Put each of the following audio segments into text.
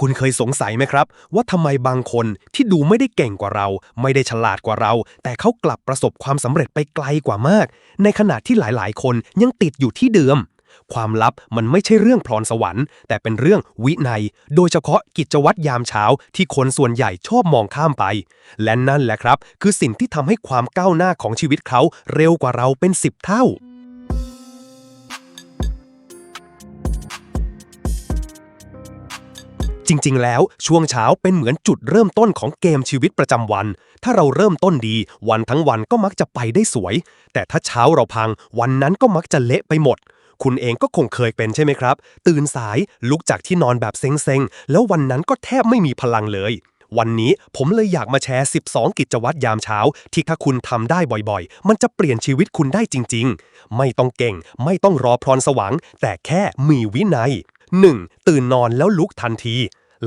คุณเคยสงสัยไหมครับ ว่าทำไมบางคนที่ดูไม่ได้เก่งกว่าเรา ไม่ได้ฉลาดกว่าเรา แต่เขากลับประสบความสำเร็จไปไกลกว่ามาก ในขณะที่หลายๆ คนยังติดอยู่ที่เดิม ความลับมันไม่ใช่เรื่องพรสวรรค์ แต่เป็นเรื่องวินัย โดยเฉพาะกิจวัตรยามเช้าที่คนส่วนใหญ่ชอบมองข้ามไป และนั่นแหละครับ คือสิ่งที่ทำให้ความก้าวหน้าของชีวิตเขาเร็วกว่าเราเป็น10เท่า จริง ๆ แล้วช่วงเช้าเป็นเหมือนจุดเริ่มต้นของเกมชีวิตประจำวัน ถ้าเราเริ่มต้นดี วันทั้งวันก็มักจะไปได้สวย แต่ถ้าเช้าเราพัง วันนั้นก็มักจะเละไปหมด คุณเองก็คงเคยเป็นใช่ไหมครับ ตื่นสายลุกจากที่นอนแบบเซ็งๆ แล้ววันนั้นก็แทบไม่มีพลังเลย วันนี้ผมเลยอยากมาแชร์ 12 กิจวัตรยามเช้า ที่ถ้าคุณทำได้บ่อยๆ มันจะเปลี่ยนชีวิตคุณได้จริง ๆ ไม่ต้องเก่ง ไม่ต้องรอพรสวรรค์แต่แค่มีวินัย 1. ตื่นนอนแล้วลุกทันที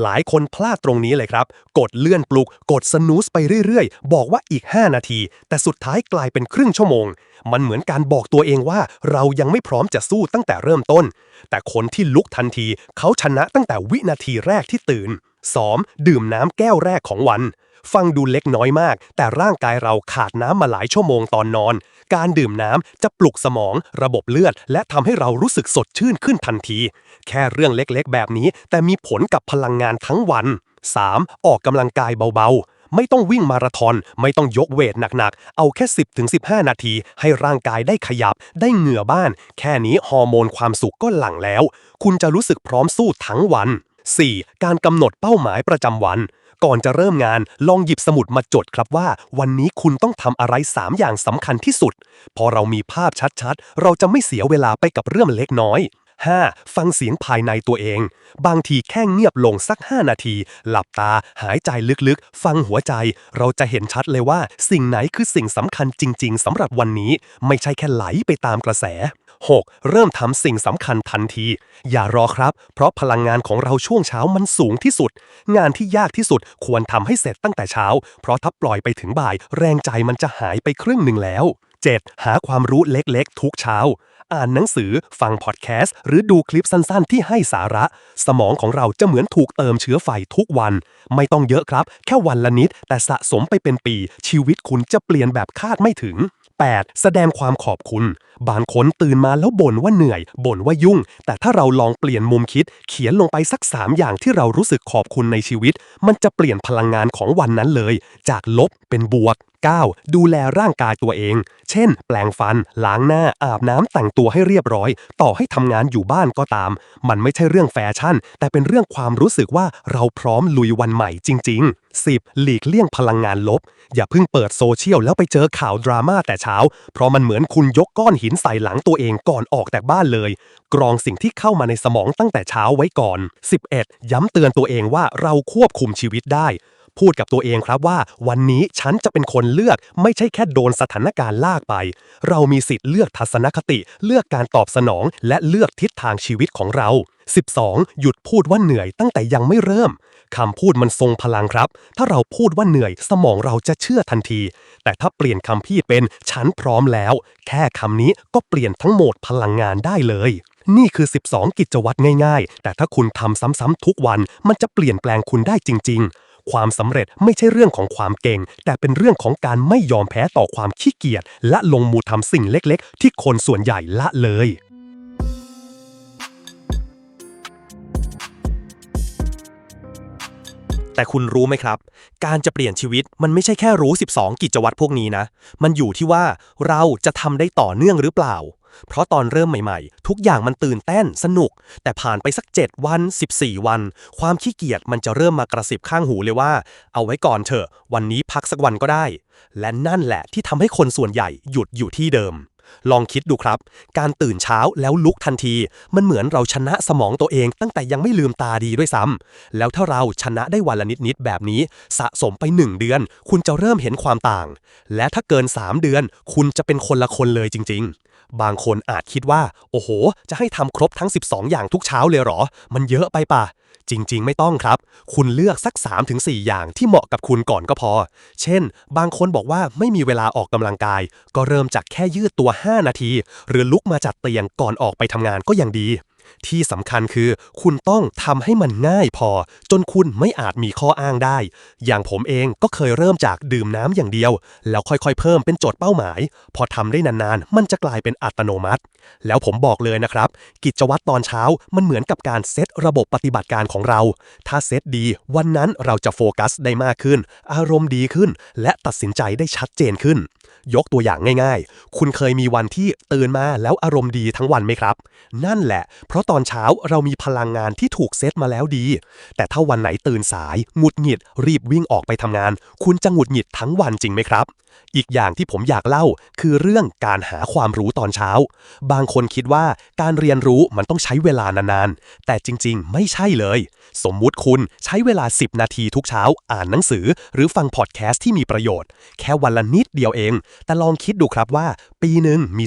หลายคนพลาดตรงนี้เลยครับ กดเลื่อนปลุก กดสนูสไปเรื่อยๆ บอกว่าอีก 5 นาที แต่สุดท้ายกลายเป็นครึ่งชั่วโมง มันเหมือนการบอกตัวเองว่าเรายังไม่พร้อมจะสู้ตั้งแต่เริ่มต้น แต่คนที่ลุกทันที เขาชนะตั้งแต่วินาทีแรกที่ตื่น 2. ดื่มน้ำแก้วแรกของวัน ฟังดูเล็กน้อยมาก แต่ร่างกายเราขาดน้ำมาหลายชั่วโมงตอนนอน การดื่มน้ำจะปลุกสมอง ระบบเลือด และทำให้เรารู้สึกสดชื่นขึ้นทันที แค่เรื่องเล็กๆ แบบนี้ แต่มีผลกับพลังงานทั้งวัน 3. ออกกำลังกายเบาๆ ไม่ต้องวิ่งมาราธอน ไม่ต้องยกเวทหนักๆ เอาแค่ 10-15 นาที ให้ร่างกายได้ขยับ ได้เหงื่อบ้าน แค่นี้ฮอร์โมนความสุขก็หลั่งแล้ว คุณจะรู้สึกพร้อมสู้ทั้งวัน 4. การกำหนดเป้าหมายประจำวัน ก่อนจะเริ่มงานลองหยิบสมุดมาจดครับว่า วันนี้คุณต้องทำอะไร 3 อย่างสำคัญที่สุด พอเรามีภาพชัดๆ เราจะไม่เสียเวลาไปกับเรื่องเล็กน้อย 5. ฟังเสียงภายในตัวเอง บางทีแค่เงียบลงสัก 5 นาที หลับตา หายใจลึกๆ ฟังหัวใจ เราจะเห็นชัดเลยว่า สิ่งไหนคือสิ่งสำคัญจริง ๆสำหรับวันนี้ ไม่ใช่แค่ไหลไปตามกระแส 6. เริ่มทำสิ่งสำคัญทันที อย่ารอครับ เพราะพลังงานของเราช่วงเช้ามันสูงที่สุด งานที่ยากที่สุดควรทำให้เสร็จตั้งแต่เช้า เพราะถ้าปล่อยไปถึงบ่าย แรงใจมันจะหายไปครึ่งหนึ่งแล้ว 7. หาความรู้เล็กๆ ทุกเช้า อ่านหนังสือ ฟังพอดแคสต์ หรือดูคลิปสั้นๆ ที่ให้สาระ สมองของเราจะเหมือนถูกเติมเชื้อไฟทุกวัน ไม่ต้องเยอะครับ แค่วันละนิด แต่สะสมไปเป็นปี ชีวิตคุณจะเปลี่ยนแบบคาดไม่ถึง 8. แสดงความขอบคุณ บางคนตื่นมาแล้วบ่นว่าเหนื่อย บ่นว่ายุ่ง แต่ถ้าเราลองเปลี่ยนมุมคิด เขียนลงไปสัก 3 อย่างที่เรารู้สึกขอบคุณในชีวิต มันจะเปลี่ยนพลังงานของวันนั้นเลย จากลบเป็นบวก 9. ดูแลร่างกายตัวเอง เช่น แปลงฟัน ล้างหน้า อาบน้ำแต่งตัวให้เรียบร้อย ต่อให้ทำงานอยู่บ้านก็ตาม มันไม่ใช่เรื่องแฟชั่น แต่เป็นเรื่องความรู้สึกว่าเราพร้อมลุยวันใหม่จริง ๆ 10. หลีกเลี่ยงพลังงานลบ อย่าเพิ่งเปิดโซเชียลแล้วไปเจอข่าวดราม่าแต่เช้า เพราะมันเหมือนคุณยกก้อนหินใส่หลังตัวเองก่อนออกจากบ้านเลย กรองสิ่งที่เข้ามาในสมองตั้งแต่เช้าไว้ก่อน 11. ย้ำเตือนตัวเองว่าเราควบคุมชีวิตได้ พูดกับตัวเองครับว่า วันนี้ฉันจะเป็นคนเลือก ไม่ใช่แค่โดนสถานการณ์ลากไป เรามีสิทธิ์เลือกทัศนคติ เลือกการตอบสนอง และเลือกทิศทางชีวิตของเรา 12. หยุดพูดว่าเหนื่อยตั้งแต่ยังไม่เริ่ม คำพูดมันทรงพลังครับ ถ้าเราพูดว่าเหนื่อย สมองเราจะเชื่อทันที แต่ถ้าเปลี่ยนคำพี่เป็น ฉันพร้อมแล้ว แค่คำนี้ก็เปลี่ยนทั้งหมดพลังงานได้เลยนี่คือ 12 กิจวัตรง่ายๆ แต่ถ้าคุณทำซ้ำๆทุกวัน มันจะเปลี่ยนแปลงคุณได้จริง ๆ ความสำเร็จไม่ใช่เรื่องของความเก่ง แต่เป็นเรื่องของการไม่ยอมแพ้ต่อความขี้เกียจและลงมือทำสิ่งเล็กๆ ที่คนส่วนใหญ่ละเลยแต่คุณรู้ไหมครับ การจะเปลี่ยนชีวิตมันไม่ใช่แค่รู้ 12 กิจวัตรพวกนี้นะ มันอยู่ที่ว่าเราจะทำได้ต่อเนื่องหรือเปล่า เพราะตอนเริ่มใหม่ๆ ทุกอย่างมันตื่นเต้นสนุก แต่ผ่านไปสัก 7 วัน 14 วัน ความขี้เกียจมันจะเริ่มมากระสิบข้างหูเลยว่า เอาไว้ก่อนเถอะ วันนี้พักสักวันก็ได้ และนั่นแหละที่ทำให้คนส่วนใหญ่หยุดอยู่ที่เดิม ลองคิดดูครับ การตื่นเช้าแล้วลุกทันที มันเหมือนเราชนะสมองตัวเองตั้งแต่ยังไม่ลืมตาดีด้วยซ้ำแล้วถ้าเราชนะได้วันละนิดๆแบบนี้ สะสมไป 1 เดือน คุณจะเริ่มเห็นความต่าง และถ้าเกิน 3 เดือน คุณจะเป็นคนละคนเลยจริง ๆ บางคนอาจคิดว่า โอ้โห จะให้ทำครบทั้ง 12 อย่างทุกเช้าเลยเหรอ มันเยอะไปป่ะ จริง ๆ ไม่ต้องครับ คุณเลือกสัก 3-4 อย่างที่เหมาะกับคุณก่อนก็พอ เช่น บางคนบอกว่าไม่มีเวลาออกกำลังกาย ก็เริ่มจากแค่ยืดตัว 5 นาที หรือลุกมาจัดเตียงก่อนออกไปทำงานก็ยังดี ที่สำคัญคือคุณต้องทำให้มันง่ายพอ จนคุณไม่อาจมีข้ออ้างได้ อย่างผมเองก็เคยเริ่มจากดื่มน้ำอย่างเดียว แล้วค่อยๆ เพิ่มเป็นโจทย์เป้าหมาย พอทำได้นานๆ มันจะกลายเป็นอัตโนมัติ แล้วผมบอกเลยนะครับ กิจวัตรตอนเช้ามันเหมือนกับการเซตระบบปฏิบัติการของเรา ถ้าเซตดี วันนั้นเราจะโฟกัสได้มากขึ้น อารมณ์ดีขึ้น และตัดสินใจได้ชัดเจนขึ้น ยกตัวอย่างง่าย ๆ คุณเคยมีวันที่ตื่นมาแล้วอารมณ์ดีทั้งวันไหมครับ นั่นแหละเพราะตอนเช้าเรามีพลังงานที่ถูกเซตมาแล้วดี แต่ถ้าวันไหนตื่นสายหงุดหงิด รีบวิ่งออกไปทำงาน คุณจะหงุดหงิดทั้งวันจริงไหมครับ อีกอย่างที่ผมอยากเล่าคือเรื่องการหาความรู้ตอนเช้า บางคนคิดว่าการเรียนรู้มันต้องใช้เวลานานๆ แต่จริง ๆ ไม่ใช่เลย สมมุติคุณใช้เวลา 10 นาทีทุกเช้า อ่านหนังสือ หรือฟังพอดแคสต์ที่มีประโยชน์ แค่วันละนิดเดียวเอง แต่ลองคิดดูครับว่า ปีหนึ่งมี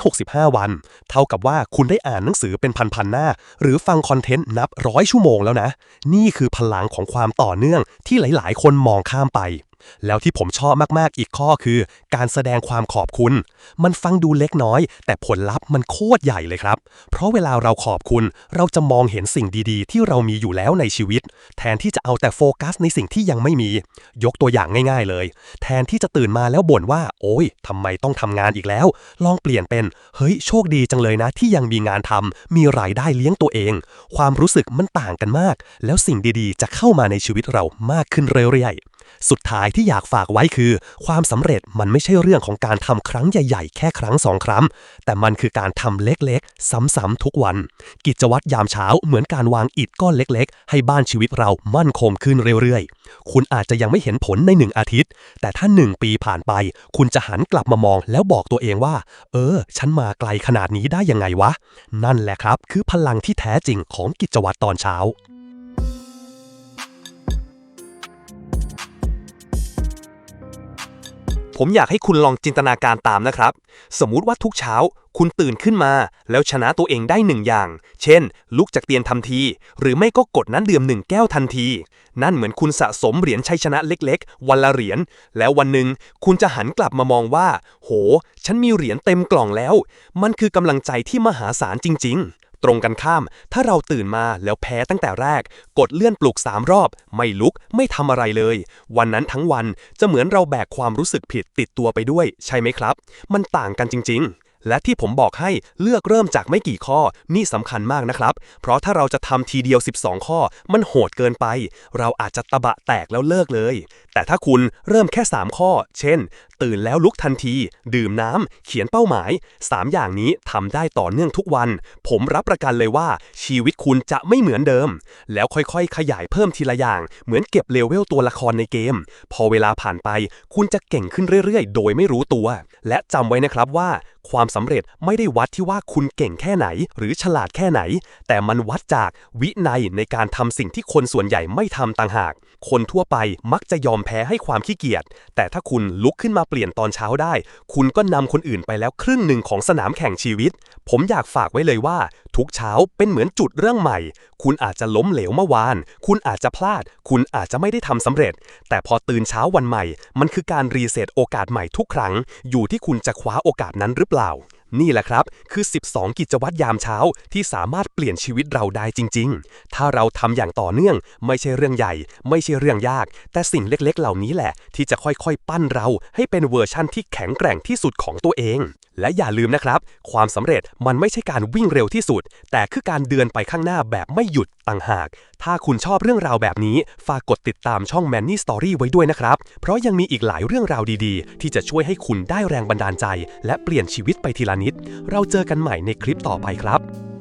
365 วัน เท่ากับว่าคุณได้อ่านหนังสือเป็นพันๆหน้า หรือฟังคอนเทนต์นับร้อยชั่วโมงแล้วนะ นี่คือพลังของความต่อเนื่องที่หลาย ๆ คนมองข้ามไป แล้วที่ผมชอบมากๆอีกข้อคือ การแสดงความขอบคุณ มันฟังดูเล็กน้อย แต่ผลลัพธ์มันโคตรใหญ่เลยครับ เพราะเวลาเราขอบคุณ เราจะมองเห็นสิ่งดีๆ ที่เรามีอยู่แล้วในชีวิต แทนที่จะเอาแต่โฟกัสในสิ่งที่ยังไม่มี ยกตัวอย่างง่ายๆเลย แทนที่จะตื่นมาแล้วบ่นว่า โอ้ยทำไมต้องทำงานอีกแล้ว ลองเปลี่ยนเป็น เฮ้ยโชคดีจังเลยนะ ที่ยังมีงานทำมีรายได้เลี้ยงตัวเอง ความรู้สึกมันต่างกันมาก แล้วสิ่งดีๆ จะเข้ามาในชีวิตเรามากขึ้นเรื่อยๆ สุดท้ายที่อยากฝากไว้คือ ความสำเร็จมันไม่ใช่เรื่องของการทำครั้งใหญ่ๆ แค่ครั้งสองครั้ง แต่มันคือการทำเล็กๆ ซ้ำๆทุกวัน กิจวัตรยามเช้าเหมือนการวางอิฐก้อนเล็กๆ ให้บ้านชีวิตเรามั่นคงขึ้นเรื่อยๆ คุณอาจจะยังไม่เห็นผลในหนึ่งอาทิตย์ แต่ถ้าหนึ่งปีผ่านไป คุณจะหันกลับมามองแล้วบอกตัวเองว่า เออ ฉันมาไกลขนาดนี้ได้ยังไงวะ นั่นแหละครับ คือพลังที่แท้จริงของกิจวัตรตอนเช้า ผมอยากให้คุณลองจินตนาการตามนะครับ สมมุติว่าทุกเช้า คุณตื่นขึ้นมา แล้วชนะตัวเองได้หนึ่งอย่าง เช่น ลุกจากเตียงทันที หรือไม่ก็กดน้ำดื่มหนึ่งแก้วทันที นั่นเหมือนคุณสะสมเหรียญชัยชนะเล็กๆ วันละเหรียญ แล้ววันหนึ่งคุณจะหันกลับมามองว่า โห ฉันมีเหรียญเต็มกล่องแล้ว มันคือกำลังใจที่มหาศาลจริง ๆ ตรงกันข้าม ถ้าเราตื่นมาแล้วแพ้ตั้งแต่แรก กดเลื่อนปลุกสามรอบ ไม่ลุกไม่ทำอะไรเลย วันนั้นทั้งวันจะเหมือนเราแบกความรู้สึกผิดติดตัวไปด้วย ใช่ไหมครับ มันต่างกันจริง ๆ และที่ผมบอกให้เลือกเริ่มจากไม่กี่ข้อนี่สำคัญมากนะครับ เพราะถ้าเราจะทำทีเดียว 12 ข้อ มันโหดเกินไป เราอาจจะตะบะแตกแล้วเลิกเลย แต่ถ้าคุณเริ่มแค่ 3 ข้อ เช่น ตื่นแล้วลุกทันที ดื่มน้ำเขียนเป้าหมาย 3 อย่างนี้ทำได้ต่อเนื่องทุกวัน ผมรับประกันเลยว่าชีวิตคุณจะไม่เหมือนเดิม แล้วค่อยๆ ขยายเพิ่มทีละอย่าง เหมือนเก็บเลเวลตัวละครในเกม พอเวลาผ่านไป คุณจะเก่งขึ้นเรื่อยๆ โดยไม่รู้ตัว และจำไว้นะครับว่า ความสำเร็จไม่ได้วัดที่ว่าคุณเก่งแค่ไหน หรือฉลาดแค่ไหน แต่มันวัดจากวินัยในการทำสิ่งที่คนส่วนใหญ่ไม่ทำต่างหาก คนทั่วไปมักจะยอมแพ้ให้ความขี้เกียจ แต่ถ้าคุณลุกขึ้นมาเปลี่ยนตอนเช้าได้ คุณก็นำคนอื่นไปแล้วครึ่งหนึ่งของสนามแข่งชีวิต ผมอยากฝากไว้เลยว่า ทุกเช้าเป็นเหมือนจุดเรื่องใหม่ คุณอาจจะล้มเหลวเมื่อวาน คุณอาจจะพลาด คุณอาจจะไม่ได้ทำสำเร็จ แต่พอตื่นเช้าวันใหม่ มันคือการรีเซ็ตโอกาสใหม่ทุกครั้ง อยู่ที่คุณจะคว้าโอกาสนั้นหรือเปล่า นี่แหละครับ คือ 12 กิจวัตรยามเช้าที่สามารถเปลี่ยนชีวิตเราได้จริง ๆ ถ้าเราทำอย่างต่อเนื่อง ไม่ใช่เรื่องใหญ่ ไม่ใช่เรื่องยาก แต่สิ่งเล็กๆ เหล่านี้แหละ ที่จะค่อยๆ ปั้นเราให้เป็นเวอร์ชั่นที่แข็งแกร่งที่สุดของตัวเองและอย่าลืมนะครับ ความสำเร็จมันไม่ใช่การวิ่งเร็วที่สุด แต่คือการเดินไปข้างหน้าแบบไม่หยุดต่างหาก ถ้าคุณชอบเรื่องราวแบบนี้ ฝากกดติดตามช่อง Manny Story ไว้ด้วยนะครับ เพราะยังมีอีกหลายเรื่องราวดีๆ ที่จะช่วยให้คุณได้แรงบันดาลใจ และเปลี่ยนชีวิตไปทีละนิด เราเจอกันใหม่ในคลิปต่อไปครับ